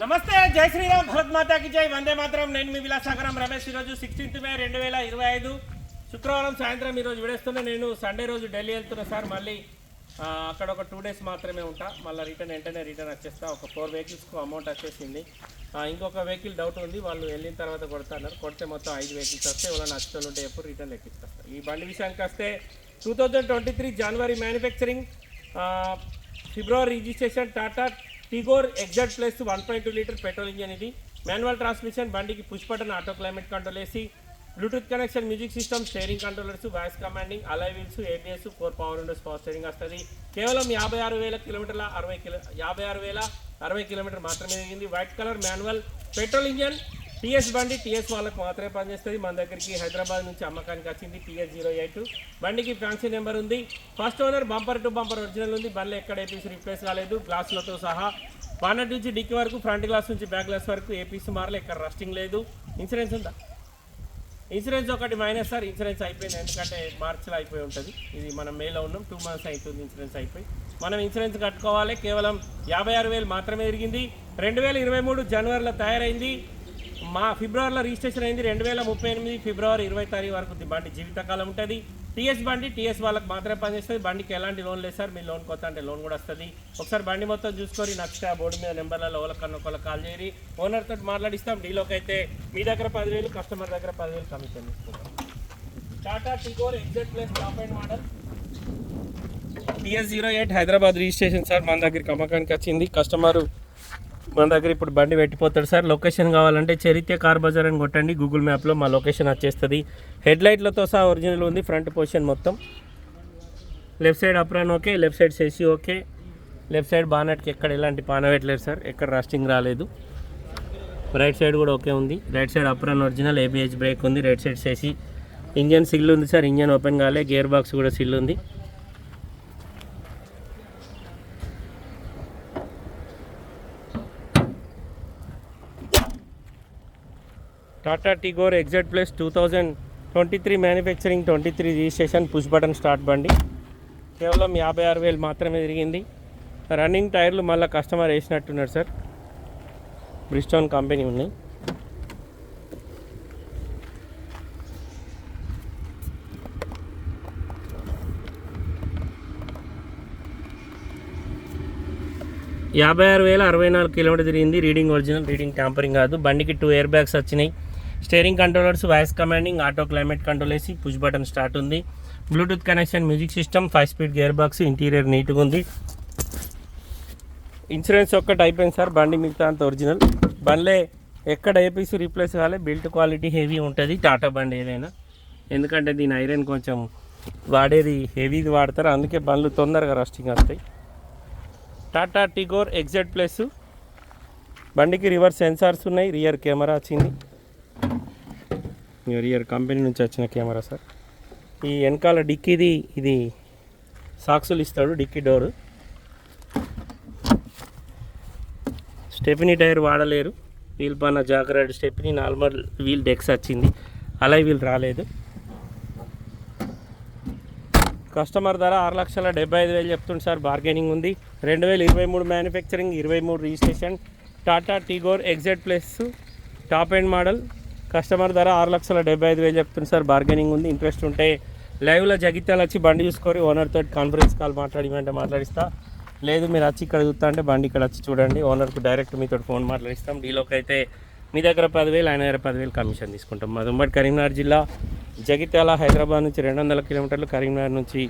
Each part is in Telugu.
నమస్తే జై శ్రీరామ్ భరత్ మాతాకి జై. వందే మాత్రం. నేను మీ విలాసాగరం రమేష్. ఈరోజు సిక్స్టీన్త్ మే రెండు వేల ఇరవై ఐదు శుక్రవారం సాయంత్రం ఈరోజు విడేస్తున్నా. నేను సండే రోజు ఢిల్లీ వెళ్తున్నా సార్. మళ్ళీ అక్కడ ఒక టూ డేస్ మాత్రమే ఉంటా. మళ్ళీ రిటర్న్ వెంటనే రిటర్న్ వచ్చేస్తా. ఒక ఫోర్ వెహికల్స్కు అమౌంట్ వచ్చేసింది. ఇంకొక వెహికల్ డౌట్ ఉంది. వాళ్ళు వెళ్ళిన తర్వాత కొడతాన్నారు. కొడితే మొత్తం ఐదు వెహికల్స్ వస్తే ఎవరైనా నచ్చుతూ ఉంటే ఎప్పుడు రిటర్న్ లెక్కిస్తారు ఈ బండి విషయానికి వస్తే టూ థౌజండ్ ట్వంటీ త్రీ జనవరి మ్యానుఫ్యాక్చరింగ్ ఫిబ్రవరి registration Tata Tigor exact plus one point two litre petrol engine ఇది. మాన్యువల్ ట్రాన్స్మిషన్ బండికి push button auto climate control వేసి Bluetooth connection music system steering controllers voice commanding alloy wheels ABS four power windows power steering వస్తుంది. కేవలం యాభై ఆరు వేల కిలోమీటర్ల అరవై కిలో యాభై ఆరు వేల అరవై కిలోమీటర్ మాత్రమే జరిగింది. White colour manual petrol engine. TS బండి టీఎస్ వాళ్ళకి మాత్రమే పనిచేస్తుంది. మన దగ్గరికి హైదరాబాద్ నుంచి అమ్మకానికి వచ్చింది టీఎస్ జీరో ఎయిట్. బండికి ఫ్యాన్సీ నెంబర్ ఉంది. First owner bumper to bumper original ఉంది. బండ్లు ఎక్కడ ఏపీసీ రిప్లేస్ కాలేదు. గ్లాసులతో సహా బానట్ నుంచి డిక్కి వరకు ఫ్రంట్ గ్లాస్ నుంచి బ్యాక్ గ్లాస్ వరకు ఏపీసీ మారలు ఎక్కడ రస్టింగ్ లేదు. ఇన్సూరెన్స్ ఉందా? ఇన్సూరెన్స్ ఒకటి మైనస్ సార్. ఇన్సూరెన్స్ అయిపోయింది. ఎందుకంటే మార్చిలో అయిపోయి ఉంటుంది. ఇది మనం మేలో ఉన్నాం. టూ మంత్స్ అవుతుంది ఇన్సూరెన్స్ అయిపోయి. మనం ఇన్సూరెన్స్ కట్టుకోవాలి. కేవలం యాభై ఆరు వేలు మాత్రమే తిరిగింది రెండు వేల ఇరవై మూడు జనవరిలో తయారైంది. మా ఫిబ్రవరిలో రిజిస్ట్రేషన్ అయింది రెండు వేల ముప్పై ఎనిమిది ఫిబ్రవరి ఇరవై తారీఖు వరకు ది బండి జీవితకాలం ఉంటుంది. టీఎస్ బండి టీఎస్ వాళ్ళకి మాత్రమే పనిచేస్తుంది. బండికి ఎలాంటి లోన్ లేదు సార్. మీ లోన్ కొత్త అంటే లోన్ కూడా వస్తుంది. ఒకసారి బండి మొత్తం చూసుకొని నచ్చితే ఆ బోర్డు మీద నెంబర్లలో ఓలకన్న ఒకళ్ళకి కాల్ చేయరి ఓనర్ తోటి మాట్లాడిస్తాం. డీలోకి అయితే మీ దగ్గర పదివేలు కస్టమర్ దగ్గర పదివేలు కమిషన్ తీసుకుంటాం. Tata Tigor exact plus top end model. TS zero eight Hyderabad registration sir మన దగ్గరికి అమ్మకానికి వచ్చింది. కస్టమర్ మన దగ్గర ఇప్పుడు బండి పెట్టిపోతాడు సార్. లొకేషన్ కావాలంటే చరిత్ర కార్ బజార్ అని కొట్టండి. గూగుల్ మ్యాప్లో మా లొకేషన్ వచ్చేస్తుంది. హెడ్ లైట్లతో సహా ఒరిజినల్ ఉంది. ఫ్రంట్ పొజిషన్ మొత్తం. Left side apron okay left side సేసి ఓకే. లెఫ్ట్ సైడ్ బానట్కి ఎక్కడ ఎలాంటి పానవెట్లేదు సార్. ఎక్కడ రస్టింగ్ రాలేదు. రైట్ సైడ్ కూడా ఓకే ఉంది. రైట్ సైడ్ అప్రాన్ ఒరిజినల్ ఏబిహెచ్ బ్రేక్ ఉంది. రైట్ సైడ్ చేసి ఇంజన్ సిల్ ఉంది సార్. ఇంజన్ ఓపెన్ కాలే. గేర్ బాక్స్ కూడా సిల్ ఉంది. Tata Tigor exact plus two thousand twenty three manufacturing twenty three registration push button start బండి. కేవలం యాభై ఆరు వేలు మాత్రమే తిరిగింది. రన్నింగ్ టైర్లు మళ్ళీ కస్టమర్ వేసినట్టున్నారు సార్. బ్రిస్టోన్ కంపెనీ ఉన్నాయి యాభై ఆరు వేల అరవై నాలుగు కిలోమీటర్ తిరిగింది. రీడింగ్ ఒరిజినల్ రీడింగ్ ట్యాంపరింగ్ కాదు. బండికి టూ ఇయర్ బ్యాగ్స్ వచ్చినాయి. Steering controllers voice commanding auto climate control వేసి పుష్ బటన్ స్టార్ట్ ఉంది. Bluetooth connection music system five speed gear box interior నీట్గా ఉంది. ఇన్సూరెన్స్ ఒక్కటి అయిపోయింది సార్ బండి మిగతా అంత ఒరిజినల్. బండ్లే ఎక్కడ ఏపీసీ రీప్లేస్ కావాలి బిల్ట్ క్వాలిటీ హెవీ ఉంటుంది టాటా బండి ఏదైనా. ఎందుకంటే దీని ఐరన్ కొంచెం వాడేది హెవీది వాడతారు అందుకే బండ్లు తొందరగా రస్టింగ్ వస్తాయి. Tata Tigor exact plus. బండికి రివర్స్ సెన్సార్స్ ఉన్నాయి రియర్ కెమెరా వచ్చింది. రియర్ కంపెనీ నుంచి వచ్చిన కెమెరా సార్. ఈ వెనకాల డిక్కీది ఇది సాక్సులు ఇస్తాడు డిక్కీ డోరు. స్టెఫినీ టైర్ వాడలేరు. వీల్ పైన జాగ్రత్త స్టెఫినీ నార్మల్ వీల్ డెక్స్ వచ్చింది. అలా వీల్ రాలేదు. కస్టమర్ ధర ఆరు లక్షల డెబ్బై ఐదు వేలు చెప్తుంది సార్ బార్గెనింగ్ ఉంది. రెండు వేల ఇరవై మూడు మ్యానుఫ్యాక్చరింగ్ ఇరవై మూడు registration. Tata Tigor exact plus top end model. Customer ధర ఆరు లక్షల డెబ్బై ఐదు వేలు చెప్తుంది సార్. బార్గెనింగ్ ఉంది ఇంట్రెస్ట్ ఉంటే లైవ్లో జగిత్యాలు వచ్చి బండి చూసుకొని ఓనర్ తోటి కాన్ఫరెన్స్ కాల్ మాట్లాడిమంటే మాట్లాడిస్తా. లేదు మీరు వచ్చి ఇక్కడ చూస్తా అంటే బండి ఇక్కడ వచ్చి చూడండి. ఓనర్కు డైరెక్ట్ మీతో ఫోన్ మాట్లాడిస్తాం. డీలోకి అయితే మీ దగ్గర పదివేలు ఆయన దగ్గర పదివేలు కమిషన్ తీసుకుంటాం. మాది ఉమ్మడి కరీంనగర్ జిల్లా జగిత్యాల హైదరాబాద్ నుంచి రెండు వందల కిలోమీటర్లు కరీంనగర్ నుంచి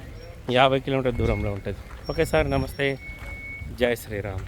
యాభై కిలోమీటర్ దూరంలో ఉంటుంది. ఓకే సార్ నమస్తే. జై శ్రీరామ్.